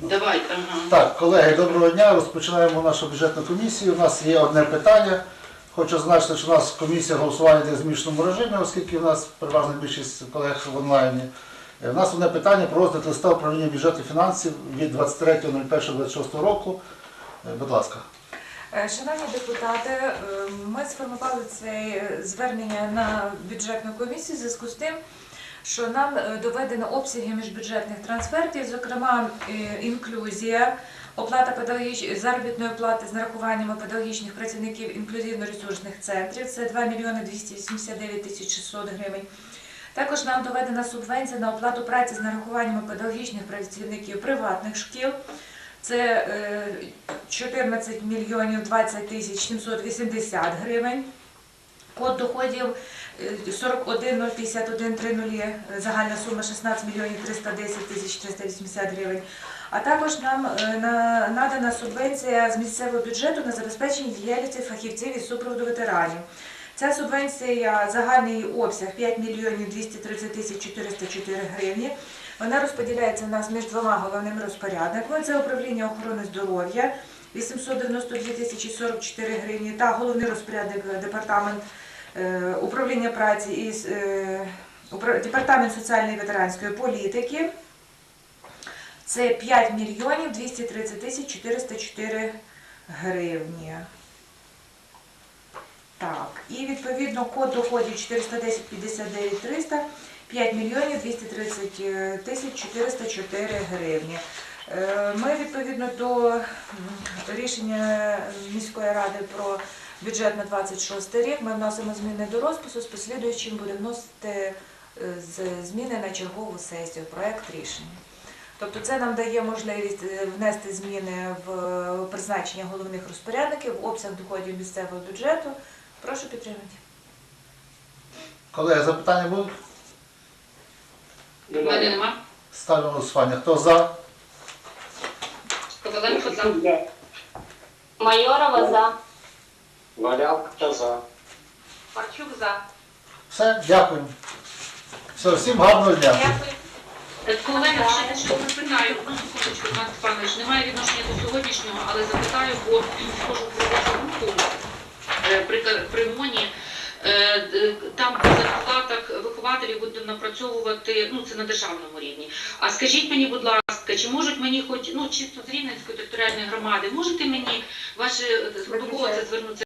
Давайте. Так, колеги, доброго дня. Розпочинаємо нашу бюджетну комісію. У нас є одне питання. Хочу зазначити, що у нас комісія голосування йде в змішаному режимі, оскільки у нас переважна більшість колег в онлайні. Е, У нас одне питання про розгляд листа управління бюджету фінансів від 23.01.26 року. Е, Будь ласка. Е, Шановні депутати, е, ми сформували це звернення на бюджетну комісію в зв'язку з тим, що нам е, доведено обсяги міжбюджетних трансфертів, зокрема інклюзія, оплата педагогіч... заробітної плати з нарахуваннями педагогічних працівників інклюзивно-ресурсних центрів. Це 2 мільйони 289 тисяч 600 гривень. Також нам доведена субвенція на оплату праці з нарахуваннями педагогічних працівників приватних шкіл. Це е, 14 мільйонів 20 тисяч 780 гривень. Код доходів е, 41 051 30, загальна сума 16 мільйонів 310 тисяч 380 гривень. А також нам е, надана субвенція з місцевого бюджету на забезпечення діяльності фахівців із супроводу ветеранів. Ця субвенція загальний обсяг 5 мільйонів 230 тисяч 404 гривні. Вона розподіляється у нас між двома головними розпорядниками. Це управління охорони здоров'я 892 тисячі 44 гривні та головний розпорядник департамент е, управління праці і е, департамент соціальної і ветеранської політики. Це 5 мільйонів 230 тисяч 404 гривні. Так, і відповідно код доходів 410 59 300 5 мільйонів 230 тисяч 404 гривні. Е, Ми відповідно до рішення міської ради про бюджет на 26 рік ми вносимо зміни до розпису, з послідуючим будемо вносити е, зміни на чергову сесію, проект рішення. Тобто це нам дає можливість е, внести зміни в е, призначення головних розпорядників, обсяг доходів місцевого бюджету. Прошу підтримати. Колеги, запитання будуть? У мене нема. Ставлю на голосування. Хто за? Коваленко за. Майорова за. Валявка за. Парчук за. Все, дякую. Все, всім гарного дня. Дякую. Е, Колеги, ще що запитаю, одну секундочку, Іван Степанович, немає відношення до сьогоднішнього, але запитаю, бо схожу е, при, Ка- при МОНі. Е, Там по зарплатах вихователів будемо напрацьовувати, ну це на державному рівні. А скажіть мені, будь ласка, чи можуть мені хоч ну чисто з Рівненської територіальної громади, можете мені ваше до кого це звернутися?